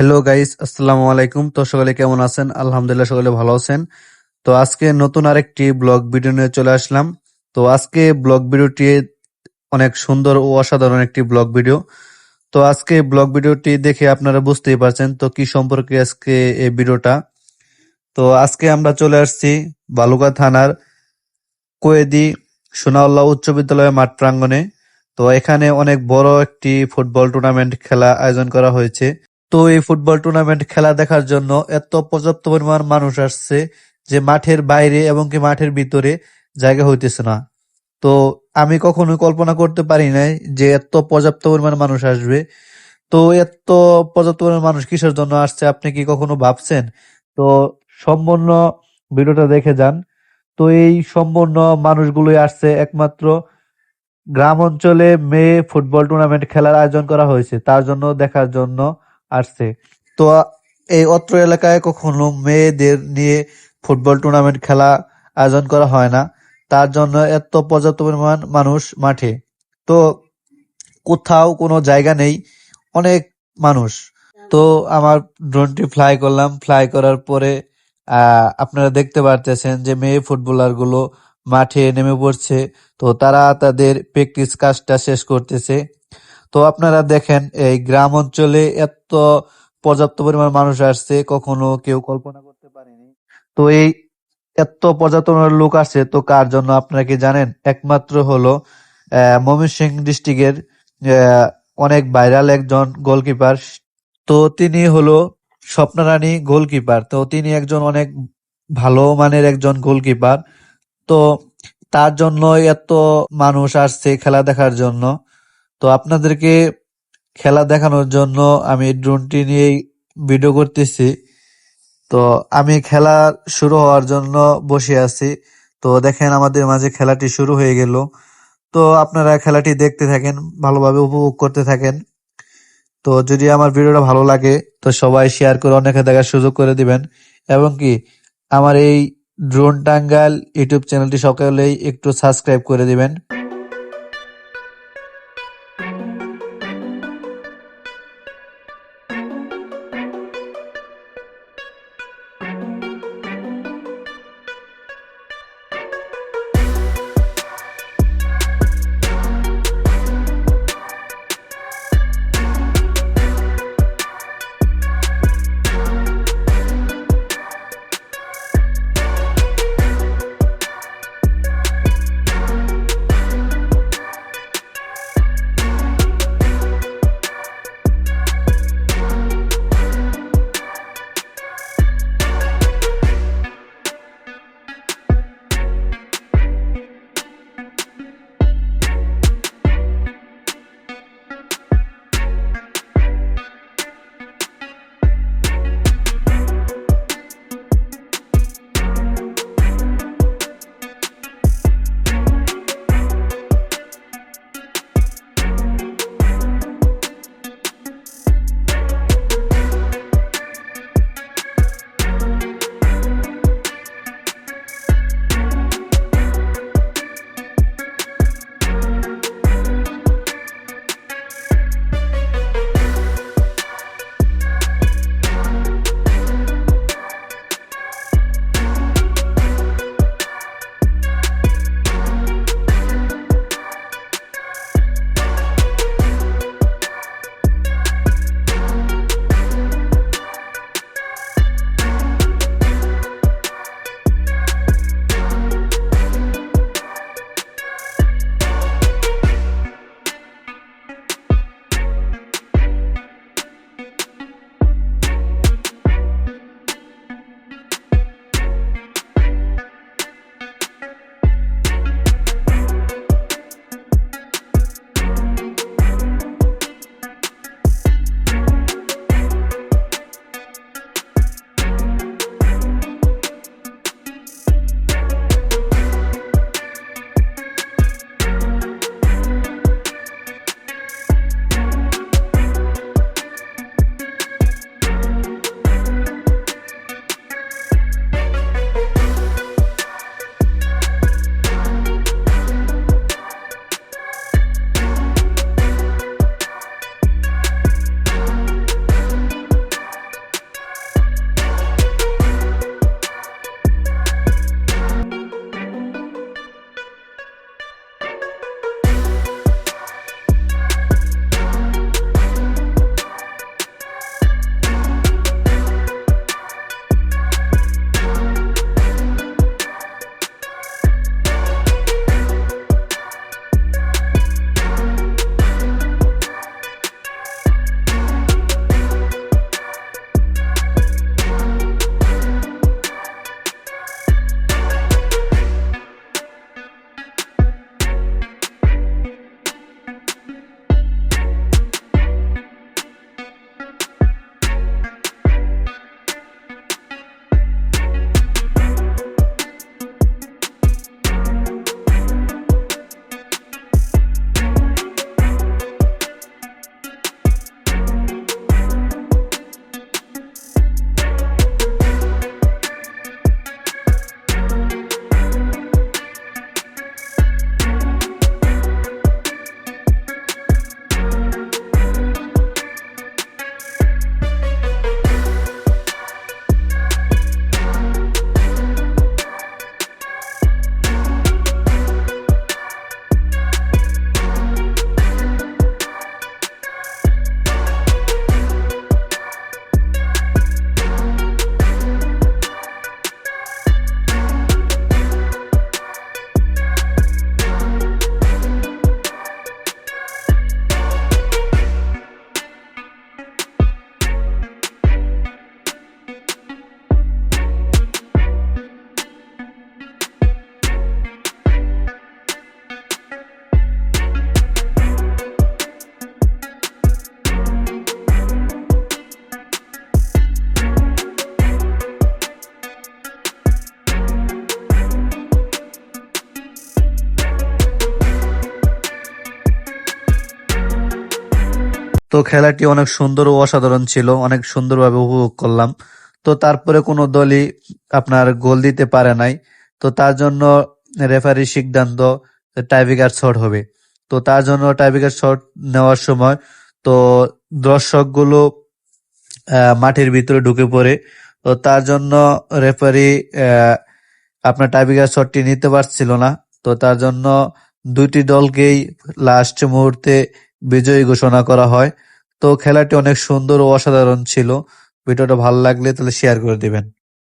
Hello guys আসসালামু আলাইকুম তো সকলে কেমন আছেন? আলহামদুলিল্লাহ, সকলে ভালো আছেন। তো আজকে নতুন আরেকটি ব্লগ ভিডিও নিয়ে চলে আসলাম। তো আজকে ব্লগ ভিডিওটি অনেক সুন্দর ও অসাধারণ একটি ব্লগ ভিডিও। তো আজকে ব্লগ ভিডিওটি দেখে আপনারা বুঝতেই পারছেন তো কি সম্পর্কে আজকে এই ভিডিওটা। তো আজকে আমরা চলে আসছি বালুকা থানার কোয়েদি সোনাউল্লাহ উচ্চ বিদ্যালয়ের মাঠ প্রাঙ্গণে। তো এখানে অনেক বড় একটি ফুটবল টুর্নামেন্ট খেলা আয়োজন করা হয়েছে। তো এই ফুটবল টুর্নামেন্ট খেলা দেখার জন্য এত পর্যাপ্ত পরিমাণ মানুষ আসছে যে মাঠের বাইরে এবং কি মাঠের ভিতরে জায়গা হইতেছে না। তো আমি কখনোই কল্পনা করতে পারি নাই যে এত পর্যাপ্ত পরিমাণ মানুষ আসবে। তো এত পর্যাপ্ত পরিমাণ মানুষ কিসের জন্য আসছে আপনি কি কখনো ভাবছেন? তো সম্পূর্ণ ভিডিওটা দেখে যান। তো এই সম্পূর্ণ মানুষগুলোই আসছে একমাত্র গ্রাম অঞ্চলে মেয়ে ফুটবল টুর্নামেন্ট খেলার আয়োজন করা হয়েছে। তার জন্য দেখার জন্য আসছে। তো, এই অত্র এলাকায় কখনো মেয়েদের নিয়ে ফুটবল টুর্নামেন্ট খেলা আয়োজন করা হয় না। তার জন্য এত পর্যাপ্ত পরিমাণ মানুষ মাঠে। তো, কোথাও কোনো জায়গা নেই, অনেক মানুষ। তো, আমার ড্রোনটি ফ্লাই করলাম। ফ্লাই করার পরে আপনারা দেখতে পারতেছেন যে মেয়ে ফুটবলারগুলো মাঠে নেমে পড়ছে। তো, তারা তাদের প্র্যাকটিস কাজটা শেষ করতেছে। তো আপনারা দেখেন, এই গ্রাম অঞ্চলে এত পর্যাপ্ত পরিমাণ মানুষ আসছে, কখনো কেউ কল্পনা করতে পারেনি। তো এই এত পর্যাপ্ত লোক আসছে, তো কার জন্য আপনারা কি জানেন? একমাত্র হলো ময়মনসিংহ ডিস্ট্রিক্টের অনেক ভাইরাল একজন গোলকিপার। তো তিনি হলো স্বপ্নরানী গোলকিপার। তো তিনি একজন অনেক ভালো মানের একজন গোলকিপার। তো তার জন্য এত মানুষ আসছে খেলা দেখার জন্য। তো আপনাদেরকে খেলা দেখানোর জন্য আমি ড্রোনটি নিয়েই ভিডিও করতেছি। তো আমি খেলা শুরু হওয়ার জন্য বসে আছি। তো দেখেন আমাদের মাঝে খেলাটি শুরু হয়ে গেল। তো আপনারা খেলাটি দেখতে থাকেন, ভালোভাবে উপভোগ করতে থাকেন। তো যদি আমার ভিডিওটা ভালো লাগে, তো সবাই শেয়ার করে অনেকে দেখার সুযোগ করে দিবেন। এবং কি, আমার এই ড্রোন টাঙ্গাল ইউটিউব চ্যানেলটি সকলেই একটু সাবস্ক্রাইব করে দিবেন। তো খেলাটি অনেক সুন্দর ও অসাধারণ ছিল, অনেক সুন্দরভাবে উপভোগ করলাম। তো তারপরে কোনো দলই আপনার গোল দিতে পারে নাই। তো তার জন্য রেফারি সিদ্ধান্ত টাইব্রেকার শট হবে। তো তার জন্য টাইব্রেকার শট নেওয়ার সময় তো দর্শকগুলো মাঠের ভিতরে ঢুকে পড়ে। তো তার জন্য রেফারি আপনার টাইব্রেকার শটটি নিতে পারছিল না। তো তার জন্য দুইটি দলকেই লাস্ট মুহূর্তে বিজয়ী ঘোষণা করা হয়। তো খেলাটি অনেক সুন্দর ও অসাধারণ ছিল। ভিডিওটা ভালো লাগলে তাহলে শেয়ার করে দিবেন।